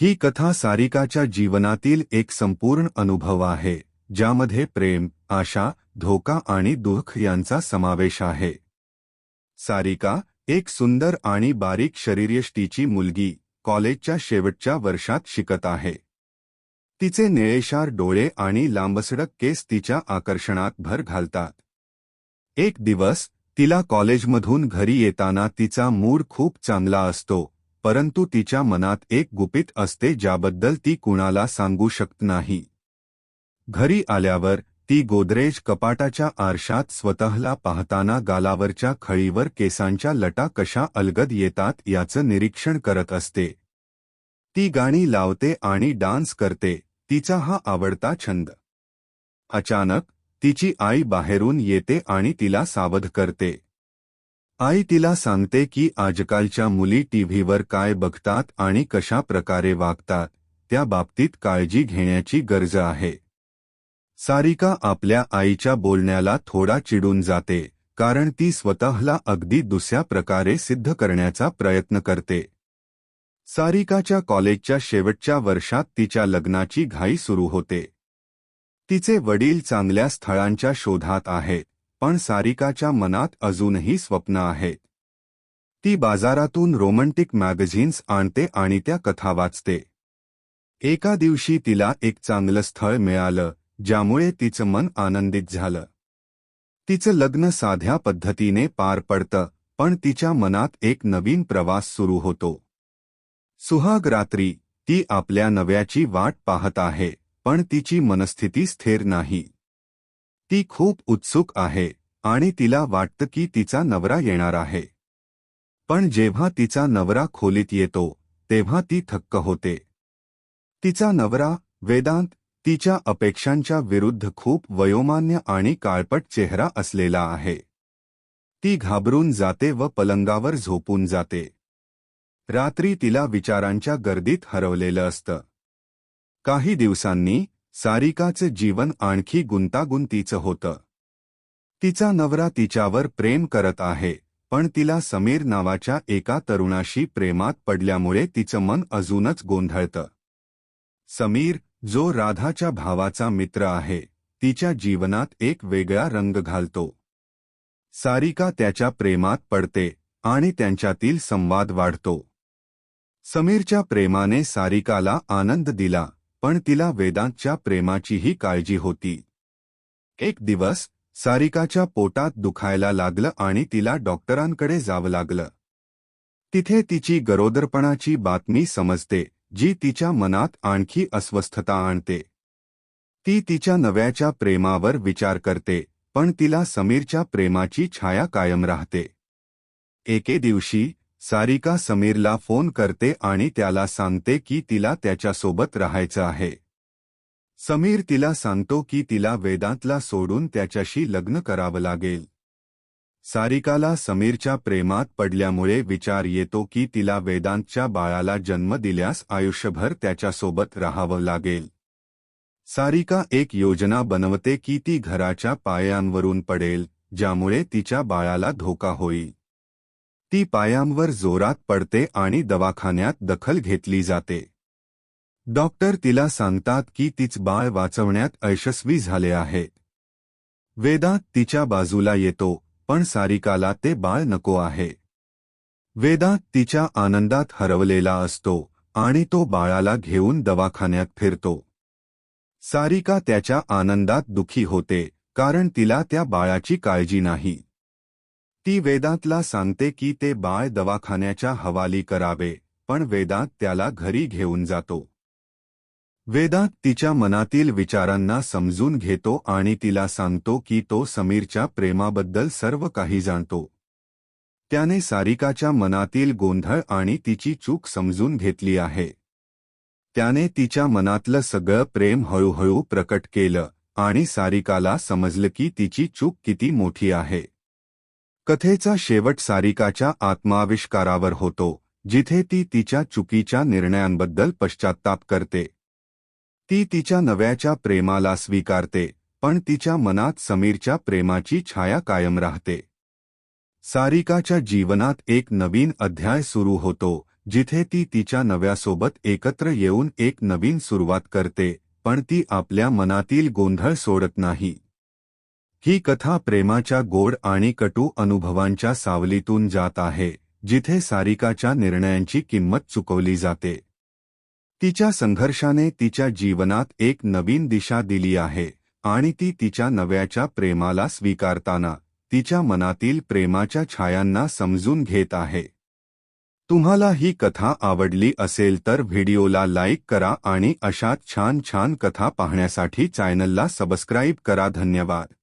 ही कथा सारिकाच्या जीवनातील एक संपूर्ण अनुभव आहे ज्यामध्ये प्रेम आशा धोका आणि दुःख यांचा समावेश आहे. सारिका एक सुंदर आणि बारीक शरीरयष्टीची मुलगी कॉलेजच्या शेवटच्या वर्षात शिकत आहे. तिचे निळेशार डोळे आणि लांबसडक केस तिच्या आकर्षणात भर घालतात. एक दिवस तिला कॉलेजमधून घरी येताना तिचा मूड खूप चांगला असतो. परंतु तिच्या मनात एक गुपित असते ज्याबद्दल ती कुणाला सांगू शकत नाही. घरी आल्यावर ती गोदरेज कपाटाच्या आरशात स्वतःला पाहताना गालावरच्या खळीवर केसांच्या लटा कशा अलगद येतात याचं निरीक्षण करत असते. ती गाणी लावते आणि डान्स करते तिचा हा आवडता छंद. अचानक तिची आई बाहेरून येते आणि तिला सावध करते. आई तिला सांगते की आजकालच्या मुली टीव्हीवर काय बघतात आणि कशा प्रकारे वागतात त्या बाबतीत काळजी घेण्याची गरज आहे. सारिका आपल्या आईच्या बोलण्याला थोडा चिडून जाते कारण ती स्वतःला अगदी दुसऱ्या प्रकारे सिद्ध करण्याचा प्रयत्न करते. सारिकाच्या कॉलेजच्या शेवटच्या वर्षात तिच्या लग्नाची घाई सुरू होते. तिचे वडील चांगल्या स्थळांच्या शोधात आहेत. पण सारिकाच्या मनात अजूनही स्वप्न आहेत. ती बाजारातून रोमँटिक मॅगझिन्स आणते आणि त्या कथा वाचते. एका दिवशी तिला एक चांगलं स्थळ मिळालं ज्यामुळे तिचं मन आनंदित झालं. तिचं लग्न साध्या पद्धतीने पार पडतं पण तिच्या मनात एक नवीन प्रवास सुरू होतो. सुहाग रात्री ती आपल्या नव्याची वाट पाहत आहे पण तिची मनस्थिती स्थिर नाही. ती खूप उत्सुक आहे आणि तिला वाटतं की तिचा नवरा येणार आहे. पण जेव्हा तिचा नवरा खोलीत येतो तेव्हा ती थक्क होते. तिचा नवरा वेदांत तिच्या अपेक्षांच्या विरुद्ध खूप वयोमान्य आणि काळपट चेहरा असलेला आहे. ती घाबरून जाते व पलंगावर झोपून जाते. रात्री तिला विचारांच्या गर्दीत हरवलेलं असतं. काही दिवसांनी सारिकाचं जीवन आणखी गुंतागुंतीचं होतं. तिचा नवरा तिच्यावर प्रेम करत आहे पण तिला समीर नावाच्या एका तरुणाशी प्रेमात पडल्यामुळे तिचं मन अजूनच गोंधळतं. समीर जो राधाच्या भावाचा मित्र आहे तिच्या जीवनात एक वेगळा रंग घालतो. सारिका त्याच्या प्रेमात पडते आणि त्यांच्यातील संवाद वाढतो. समीरच्या प्रेमाने सारिकाला आनंद दिला. पण तिला वेदांतच्या प्रेमाचीही काळजी होती. एक दिवस सारिकाच्या पोटात दुखायला लागलं आणि तिला डॉक्टरांकडे जावं लागलं. तिथे तिची गरोदरपणाची बातमी समजते जी तिच्या मनात आणखी अस्वस्थता आणते. ती तिच्या नव्याच्या प्रेमावर विचार करते पण तिला समीरच्या प्रेमाची छाया कायम राहते. एके दिवशी सारिका समीरला फोन करते आणि त्याला सांगते की तिला त्याच्यासोबत राहायचं आहे. समीर तिला सांगतो की तिला वेदांतला सोडून त्याच्याशी लग्न करावं लागेल. सारिकाला समीरच्या प्रेमात पडल्यामुळे विचार येतो की तिला वेदांतच्या बाळाला जन्म दिल्यास आयुष्यभर त्याच्यासोबत राहावं लागेल. सारिका एक योजना बनवते की ती घराच्या पायांवरून पडेल ज्यामुळे तिच्या बाळाला धोका होईल. ती पायांवर जोरात पडते आणि दवाखान्यात दखल घेतली जाते. डॉक्टर तिला सांगतात की तीच बाळ वाचवण्यात अयशस्वी झाले आहे. वेदांत तिच्या बाजूला येतो पण सारिकाला ते बाळ नको आहे. वेदांत तिच्या आनंदात हरवलेला असतो आणि तो बाळाला घेऊन दवाखान्यात फिरतो. सारिका त्याच्या आनंदात दुखी होते कारण तिला त्या बाळाची काळजी नाही. ती वेदांतला सांगते की ते बाळ दवाखान्याच्या हवाली करावे पण वेदांत त्याला घरी घेऊन जातो. वेदांत तिच्या मनातील विचारांना समजून घेतो आणि तिला सांगतो की तो समीरच्या प्रेमाबद्दल सर्व काही जाणतो. त्याने सारिकाच्या मनातील गोंधळ आणि तिची चूक समजून घेतली आहे. त्याने तिच्या मनातलं सगळं प्रेम हळूहळू प्रकट केलं आणि सारिकाला समजलं की तिची चूक किती मोठी आहे. कथेचा शेवट सारिकाच्या आत्माविष्कारावर होतो जिथे ती तिच्या चुकीच्या निर्णयांबद्दल पश्चाताप करते. ती तिच्या नव्याच्या प्रेमाला स्वीकारते पण तिच्या मनात समीरच्या प्रेमाची छाया कायम राहते. सारिकाच्या जीवनात एक नवीन अध्याय सुरू होतो जिथे ती तिच्या नव्यासोबत एकत्र येऊन एक नवीन सुरुवात करते पण ती आपल्या मनातील गोंधळ सोडत नाही. ही कथा प्रेमाच्या गोड आणि कटू अनुभवांच्या सावलीतून जात आहे जिथे सारिकाच्या निर्णयांची किंमत चुकवली जाते. तिच्या संघर्षाने तिच्या जीवनात एक नवीन दिशा दिली आहे आणि ती तिच्या नव्याच्या प्रेमाला स्वीकारताना तिच्या मनातील प्रेमाच्या छायांना समजून घेत आहे. तुम्हाला ही कथा आवडली असेल तर व्हिडिओला लाईक करा आणि अशाच छान छान कथा पाहण्यासाठी चॅनलला सबस्क्राईब करा. धन्यवाद.